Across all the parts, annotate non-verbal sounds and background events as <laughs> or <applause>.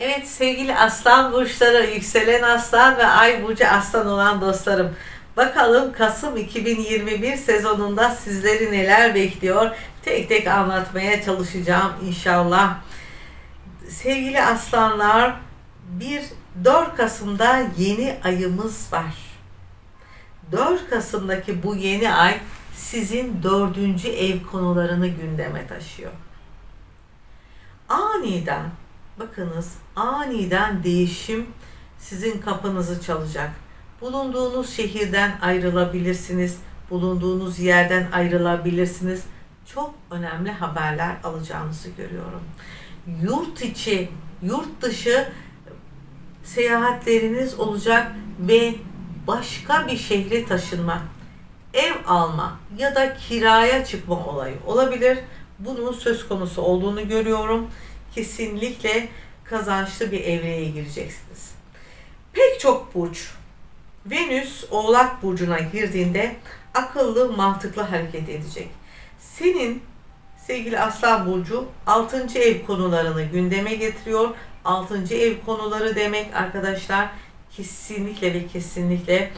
Evet sevgili aslan burçları, yükselen aslan ve ay burcu aslan olan dostlarım. Bakalım Kasım 2021 sezonunda sizleri neler bekliyor? Tek tek anlatmaya çalışacağım inşallah. Sevgili aslanlar, bir 4 Kasım'da yeni ayımız var. 4 Kasım'daki bu yeni ay sizin dördüncü ev konularını gündeme taşıyor. Aniden, bakınız aniden değişim sizin kapınızı çalacak. Bulunduğunuz şehirden ayrılabilirsiniz, bulunduğunuz yerden ayrılabilirsiniz. Çok önemli haberler alacağınızı görüyorum. Yurt içi, yurt dışı seyahatleriniz olacak ve başka bir şehre taşınma, ev alma ya da kiraya çıkma olayı olabilir. Bunun söz konusu olduğunu görüyorum. Kesinlikle kazançlı bir evreye gireceksiniz. Pek çok burç Venüs Oğlak burcuna girdiğinde akıllı, mantıklı hareket edecek. Senin sevgili Aslan burcu 6. ev konularını gündeme getiriyor. 6. ev konuları demek arkadaşlar kesinlikle ve kesinlikle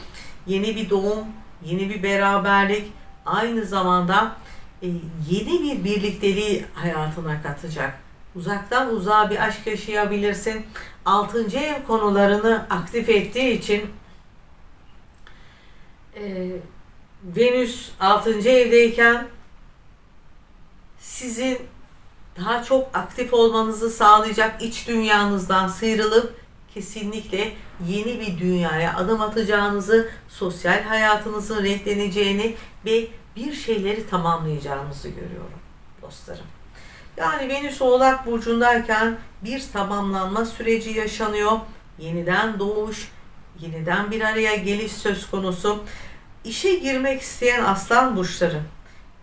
yeni bir doğum, yeni bir beraberlik, aynı zamanda e, yeni bir birlikteliği hayatına katacak. Uzaktan uzağa bir aşk yaşayabilirsin. 6. ev konularını aktif ettiği için e, Venüs 6. evdeyken sizin daha çok aktif olmanızı sağlayacak iç dünyanızdan sıyrılıp kesinlikle yeni bir dünyaya adım atacağınızı, sosyal hayatınızın renkleneceğini ve bir şeyleri tamamlayacağınızı görüyorum dostlarım. Yani Venüs Oğlak Burcu'ndayken bir tamamlanma süreci yaşanıyor. Yeniden doğuş, yeniden bir araya geliş söz konusu. İşe girmek isteyen aslan burçları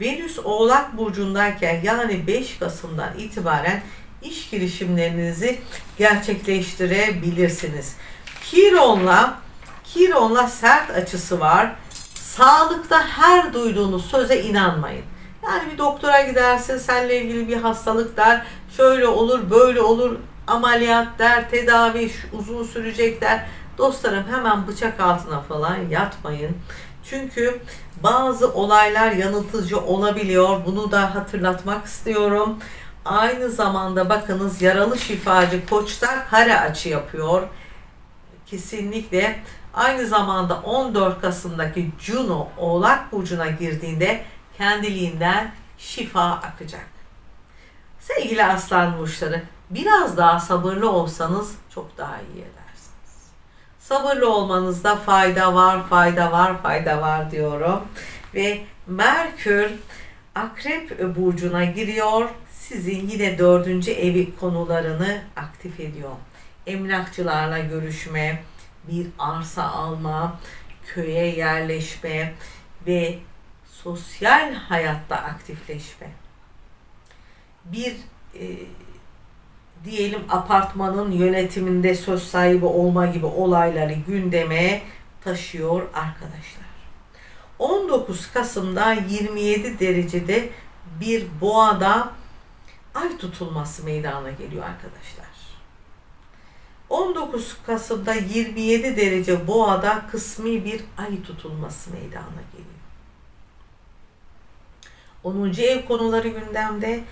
Venüs Oğlak Burcu'ndayken yani 5 Kasım'dan itibaren iş girişimlerinizi gerçekleştirebilirsiniz. Kiron'la Kiron'la sert açısı var. Sağlıkta her duyduğunuz söze inanmayın. Yani bir doktora gidersin, seninle ilgili bir hastalık der, şöyle olur, böyle olur, ameliyat der, tedavi uzun sürecek der. Dostlarım hemen bıçak altına falan yatmayın. Çünkü bazı olaylar yanıltıcı olabiliyor. Bunu da hatırlatmak istiyorum. Aynı zamanda bakınız yaralı şifacı koçlar kare açı yapıyor. Kesinlikle aynı zamanda 14 Kasım'daki Juno Oğlak Burcu'na girdiğinde kendiliğinden şifa akacak. Sevgili aslan burçları biraz daha sabırlı olsanız çok daha iyi edersiniz. Sabırlı olmanızda fayda var, fayda var, fayda var diyorum. Ve Merkür Akrep burcuna giriyor. Sizin yine dördüncü evi konularını aktif ediyor. Emlakçılarla görüşme, bir arsa alma, köye yerleşme ve sosyal hayatta aktifleşme. Bir e, diyelim apartmanın yönetiminde söz sahibi olma gibi olayları gündeme taşıyor arkadaşlar. 19 Kasım'da 27 derecede bir boğada ay tutulması meydana geliyor arkadaşlar. 19 Kasım'da 27 derece boğada kısmi bir ay tutulması meydana geliyor. 10. ev konuları gündemde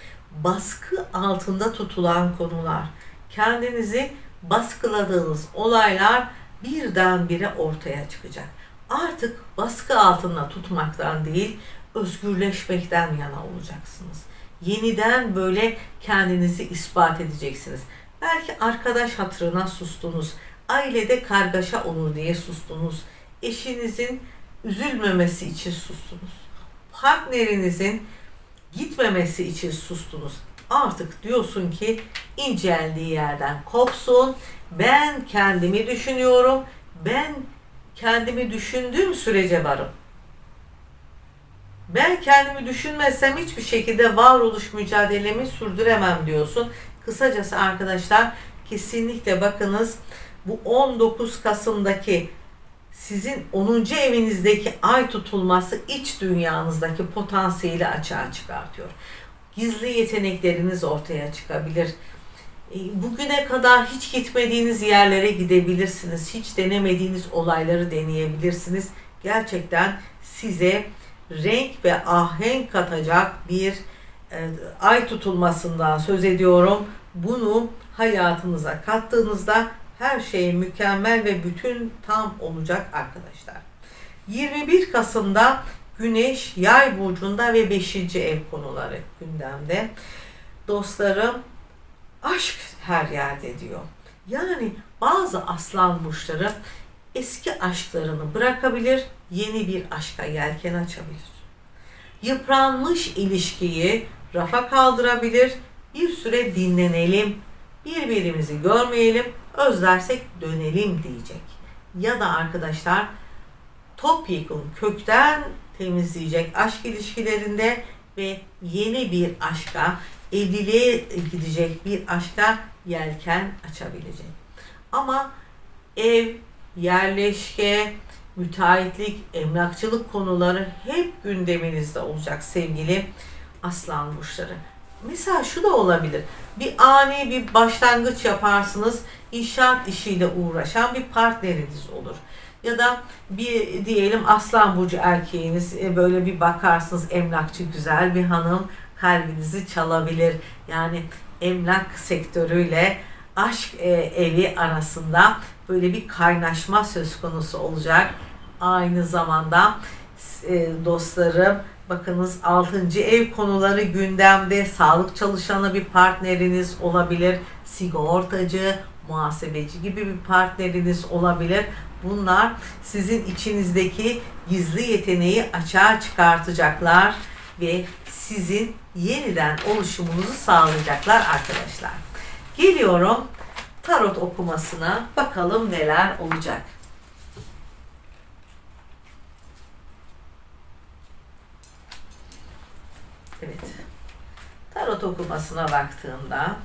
baskı altında tutulan konular. Kendinizi baskıladığınız olaylar birdenbire ortaya çıkacak. Artık baskı altında tutmaktan değil, özgürleşmekten yana olacaksınız. Yeniden böyle kendinizi ispat edeceksiniz. Belki arkadaş hatırına sustunuz. Ailede kargaşa olur diye sustunuz. Eşinizin üzülmemesi için sustunuz. Partnerinizin gitmemesi için sustunuz. Artık diyorsun ki inceldiği yerden kopsun. Ben kendimi düşünüyorum. Ben kendimi düşündüğüm sürece varım. Ben kendimi düşünmezsem hiçbir şekilde varoluş mücadelemi sürdüremem diyorsun. Kısacası arkadaşlar kesinlikle bakınız bu 19 Kasım'daki sizin 10. evinizdeki ay tutulması iç dünyanızdaki potansiyeli açığa çıkartıyor. Gizli yetenekleriniz ortaya çıkabilir. E, Bugüne kadar hiç gitmediğiniz yerlere gidebilirsiniz. Hiç denemediğiniz olayları deneyebilirsiniz. Gerçekten size renk ve ahenk katacak bir e, ay tutulmasından söz ediyorum. Bunu hayatınıza kattığınızda her şey mükemmel ve bütün tam olacak arkadaşlar. 21 Kasım'da Güneş Yay burcunda ve 5. ev konuları gündemde. Dostlarım aşk her yerde diyor. Yani bazı aslan burçları eski aşklarını bırakabilir, yeni bir aşka yelken açabilir. Yıpranmış ilişkiyi rafa kaldırabilir, bir süre dinlenelim, birbirimizi görmeyelim, özlersek dönelim diyecek. Ya da arkadaşlar topyekun kökten temizleyecek aşk ilişkilerinde ve yeni bir aşka, evliliğe gidecek bir aşka yelken açabilecek. Ama ev, yerleşke, müteahhitlik, emlakçılık konuları hep gündeminizde olacak sevgili aslan burçları. Mesela şu da olabilir. Bir ani bir başlangıç yaparsınız. İnşaat işiyle uğraşan bir partneriniz olur. Ya da bir diyelim aslan burcu erkeğiniz e, böyle bir bakarsınız emlakçı güzel bir hanım kalbinizi çalabilir. Yani emlak sektörüyle aşk e, evi arasında böyle bir kaynaşma söz konusu olacak. Aynı zamanda e, dostlarım bakınız 6. ev konuları gündemde sağlık çalışanı bir partneriniz olabilir. Sigortacı, muhasebeci gibi bir partneriniz olabilir. Bunlar sizin içinizdeki gizli yeteneği açığa çıkartacaklar ve sizin yeniden oluşumunuzu sağlayacaklar arkadaşlar. Geliyorum tarot okumasına bakalım neler olacak. Evet. Tarot okumasına baktığımda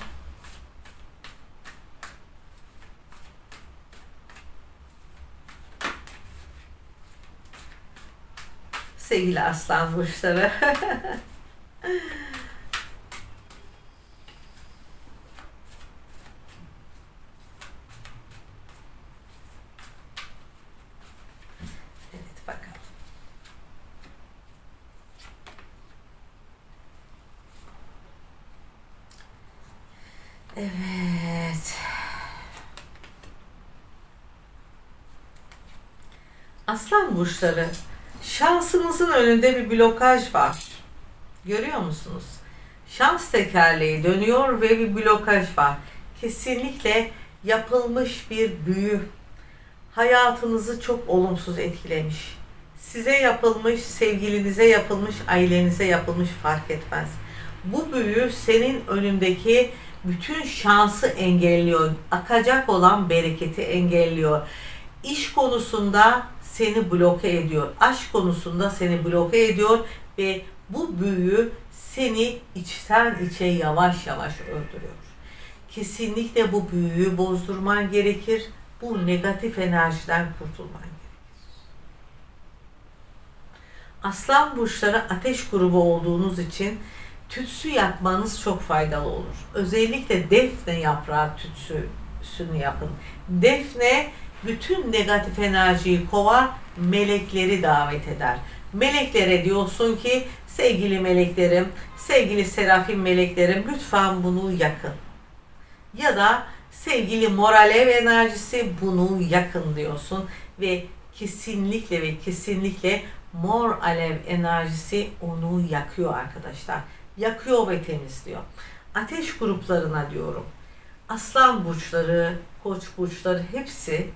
sevgili aslan burçları. <laughs> evet bakalım. Evet. Aslan burçları şansınızın önünde bir blokaj var. Görüyor musunuz? Şans tekerleği dönüyor ve bir blokaj var. Kesinlikle yapılmış bir büyü hayatınızı çok olumsuz etkilemiş. Size yapılmış, sevgilinize yapılmış, ailenize yapılmış fark etmez. Bu büyü senin önündeki bütün şansı engelliyor. Akacak olan bereketi engelliyor. İş konusunda seni bloke ediyor. Aşk konusunda seni bloke ediyor ve bu büyü seni içten içe yavaş yavaş öldürüyor. Kesinlikle bu büyüyü bozdurman gerekir. Bu negatif enerjiden kurtulman gerekir. Aslan burçları ateş grubu olduğunuz için tütsü yapmanız çok faydalı olur. Özellikle defne yaprağı tütsüsünü yapın. Defne bütün negatif enerjiyi kovar, melekleri davet eder. Meleklere diyorsun ki sevgili meleklerim, sevgili serafim meleklerim lütfen bunu yakın. Ya da sevgili moralev enerjisi bunu yakın diyorsun ve kesinlikle ve kesinlikle mor alev enerjisi onu yakıyor arkadaşlar. Yakıyor ve temizliyor. Ateş gruplarına diyorum. Aslan burçları, koç burçları hepsi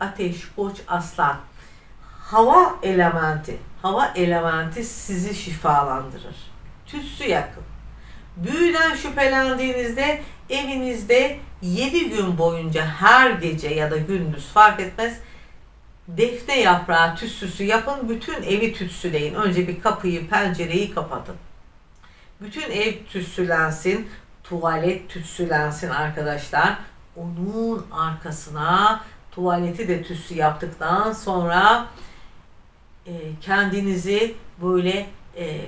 ateş, koç, aslan. Hava elementi. Hava elementi sizi şifalandırır. Tütsü yakın. Büyüden şüphelendiğinizde evinizde 7 gün boyunca her gece ya da gündüz fark etmez defne yaprağı tütsüsü yapın. Bütün evi tütsüleyin. Önce bir kapıyı, pencereyi kapatın. Bütün ev tütsülensin. Tuvalet tütsülensin arkadaşlar. Onun arkasına tuvaleti de tütsü yaptıktan sonra e, kendinizi böyle e,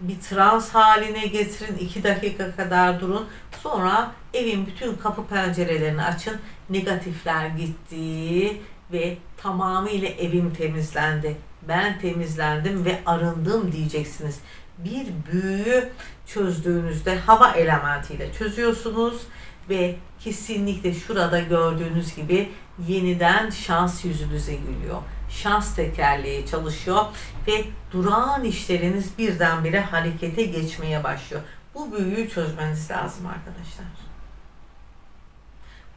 bir trans haline getirin. 2 dakika kadar durun. Sonra evin bütün kapı pencerelerini açın. Negatifler gitti ve tamamıyla evim temizlendi. Ben temizlendim ve arındım diyeceksiniz. Bir büyüyü çözdüğünüzde hava elementiyle çözüyorsunuz ve kesinlikle şurada gördüğünüz gibi yeniden şans yüzünüze gülüyor. Şans tekerleği çalışıyor ve durağan işleriniz birdenbire harekete geçmeye başlıyor. Bu büyüyü çözmeniz lazım arkadaşlar.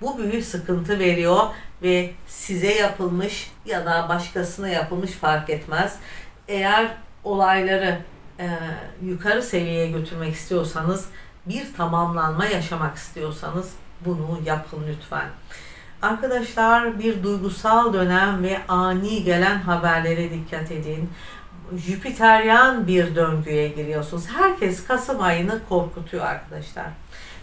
Bu büyü sıkıntı veriyor ve size yapılmış ya da başkasına yapılmış fark etmez. Eğer olayları e, yukarı seviyeye götürmek istiyorsanız, bir tamamlanma yaşamak istiyorsanız bunu yapın lütfen. Arkadaşlar bir duygusal dönem ve ani gelen haberlere dikkat edin. Jüpiteryan bir döngüye giriyorsunuz. Herkes Kasım ayını korkutuyor arkadaşlar.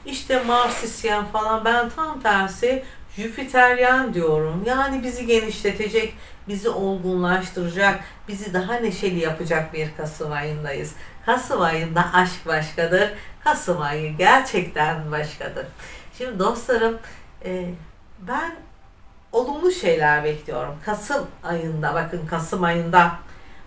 İşte Marsisyen falan ben tam tersi Jüpiteryan diyorum. Yani bizi genişletecek, bizi olgunlaştıracak, bizi daha neşeli yapacak bir Kasım ayındayız. Kasım ayında aşk başkadır. Kasım ayı gerçekten başkadır. Şimdi dostlarım e, ben olumlu şeyler bekliyorum. Kasım ayında bakın Kasım ayında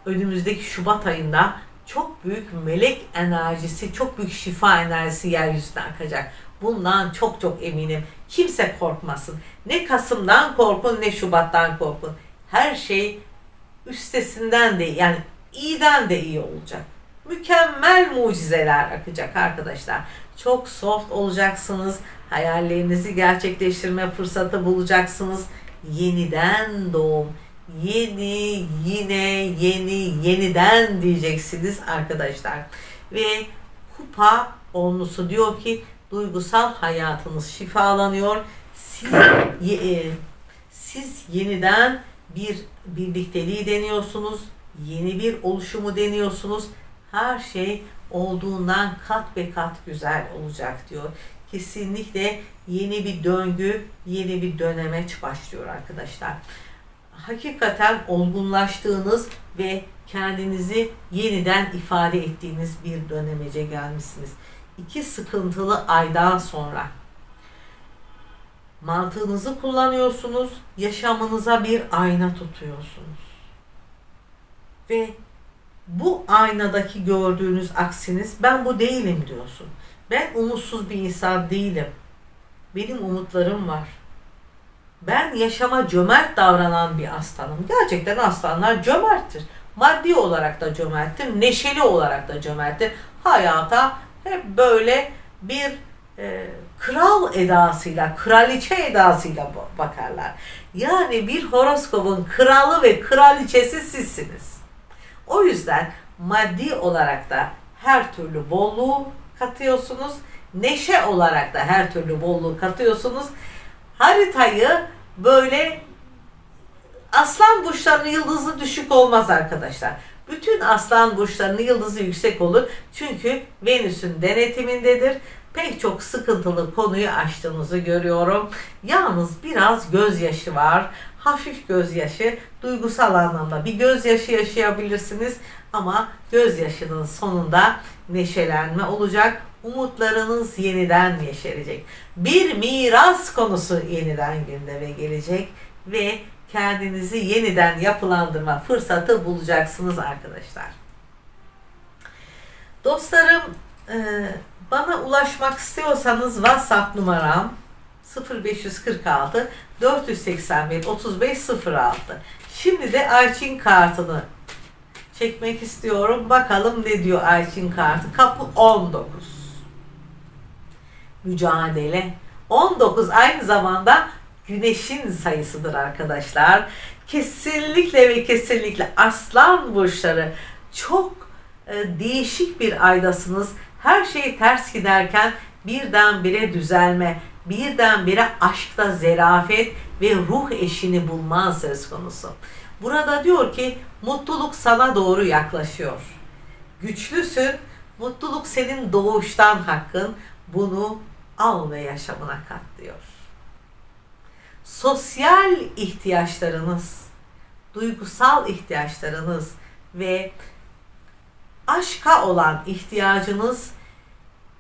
önümüzdeki Şubat ayında çok büyük melek enerjisi, çok büyük şifa enerjisi yeryüzüne akacak. Bundan çok çok eminim. Kimse korkmasın. Ne Kasım'dan korkun ne Şubat'tan korkun. Her şey üstesinden de yani iyiden de iyi olacak. Mükemmel mucizeler akacak arkadaşlar. Çok soft olacaksınız. Hayallerinizi gerçekleştirme fırsatı bulacaksınız. Yeniden doğum. Yeni, yine, yeni, yeniden diyeceksiniz arkadaşlar. Ve kupa onlusu diyor ki duygusal hayatınız şifalanıyor. Siz, e, siz yeniden bir birlikteliği deniyorsunuz. Yeni bir oluşumu deniyorsunuz. Her şey olduğundan kat ve kat güzel olacak diyor. Kesinlikle yeni bir döngü, yeni bir dönemeç başlıyor arkadaşlar. Hakikaten olgunlaştığınız ve kendinizi yeniden ifade ettiğiniz bir dönemece gelmişsiniz. İki sıkıntılı aydan sonra mantığınızı kullanıyorsunuz, yaşamınıza bir ayna tutuyorsunuz. Ve bu aynadaki gördüğünüz aksiniz ben bu değilim diyorsun. Ben umutsuz bir insan değilim. Benim umutlarım var. Ben yaşama cömert davranan bir aslanım. Gerçekten aslanlar cömerttir. Maddi olarak da cömerttir, neşeli olarak da cömerttir. Hayata hep böyle bir e, kral edasıyla, kraliçe edasıyla ba- bakarlar. Yani bir horoskopun kralı ve kraliçesi sizsiniz. O yüzden maddi olarak da her türlü bolluğu katıyorsunuz. Neşe olarak da her türlü bolluğu katıyorsunuz. Haritayı böyle aslan burçlarının yıldızı düşük olmaz arkadaşlar. Bütün aslan burçlarının yıldızı yüksek olur. Çünkü Venüs'ün denetimindedir. Pek çok sıkıntılı konuyu açtığınızı görüyorum. Yalnız biraz gözyaşı var. Hafif gözyaşı, duygusal anlamda bir gözyaşı yaşayabilirsiniz. Ama gözyaşının sonunda neşelenme olacak. Umutlarınız yeniden yeşerecek. Bir miras konusu yeniden gündeme gelecek ve kendinizi yeniden yapılandırma fırsatı bulacaksınız arkadaşlar. Dostlarım e, bana ulaşmak istiyorsanız WhatsApp numaram 0546 481 35 06. Şimdi de Ayçin kartını çekmek istiyorum. Bakalım ne diyor Ayçin kartı. Kapı 19. Mücadele. 19 aynı zamanda güneşin sayısıdır arkadaşlar. Kesinlikle ve kesinlikle aslan burçları çok e, değişik bir aydasınız. Her şey ters giderken birdenbire düzelme, birdenbire aşkta zerafet ve ruh eşini bulman söz konusu. Burada diyor ki mutluluk sana doğru yaklaşıyor. Güçlüsün, mutluluk senin doğuştan hakkın. Bunu al ve yaşamına kat diyor. Sosyal ihtiyaçlarınız, duygusal ihtiyaçlarınız ve aşka olan ihtiyacınız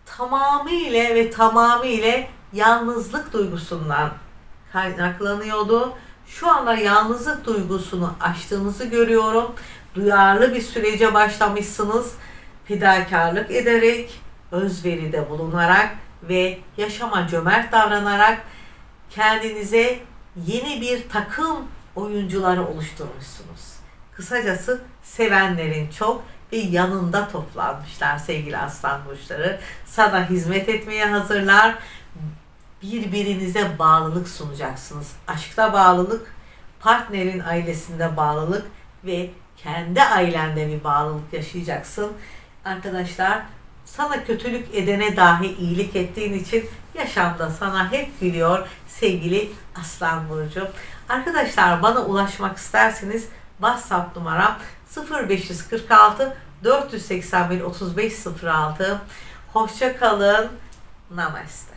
tamamıyla ve tamamıyla yalnızlık duygusundan kaynaklanıyordu. Şu anda yalnızlık duygusunu aştığınızı görüyorum. Duyarlı bir sürece başlamışsınız. Fedakarlık ederek, özveride bulunarak ve yaşama cömert davranarak kendinize yeni bir takım oyuncuları oluşturmuşsunuz. Kısacası sevenlerin çok ve yanında toplanmışlar sevgili aslan burçları. Sana hizmet etmeye hazırlar. Birbirinize bağlılık sunacaksınız. Aşkta bağlılık, partnerin ailesinde bağlılık ve kendi ailende bir bağlılık yaşayacaksın. Arkadaşlar sana kötülük edene dahi iyilik ettiğin için yaşamda sana hep gülüyor sevgili Aslan Burcu. Arkadaşlar bana ulaşmak isterseniz WhatsApp numaram 0546 481 3506. Hoşça kalın. Namaste.